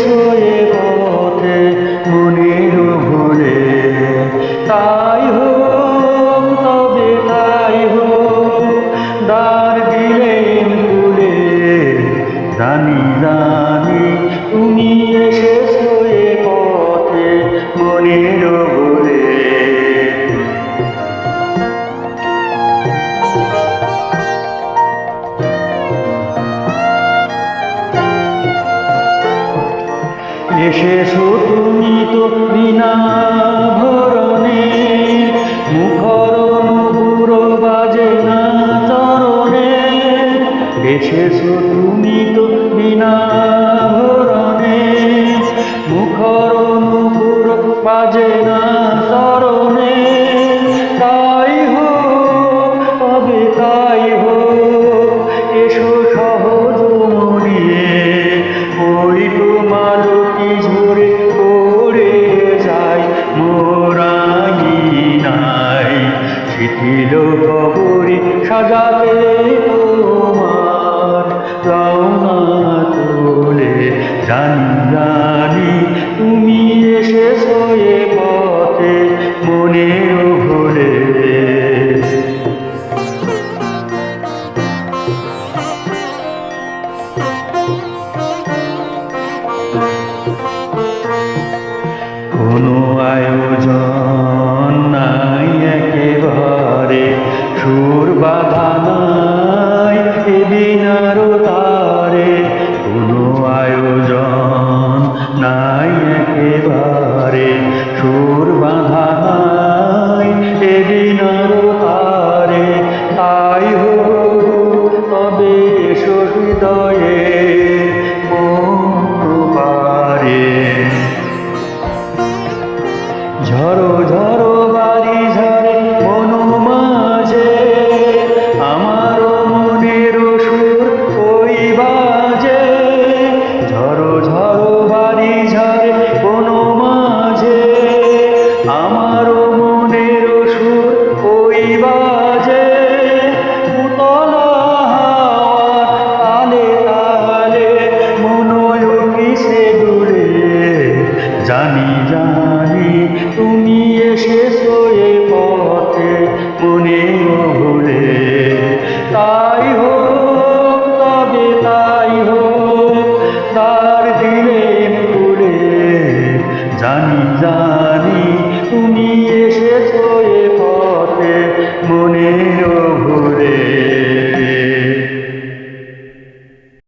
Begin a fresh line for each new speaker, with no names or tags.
ছুঁয়ে পথে মনের ভুলে তাই হোক, তবে তাই হোক, দ্বার দিলেন তুলে জানি জানি, তুমি এসে ছুঁয়ে পথে মনের এসেছ তুমি তো বিনা ভরণে মুখর নুপুর বাজে না চরণে। এসেছ তুমি তো কবরে সাজাতে তারে কোনো আয়োজন নাই একেবারে। সুর বাধা নাই এদিন তারে। তাই হো তবে এসো জানি তুমি এসেছ এ পথে মনে হলে তাই হোক, তবে তাই হোক, তার দিলে পুরে জানি জানি তুমি এসেছ এ পথে মনে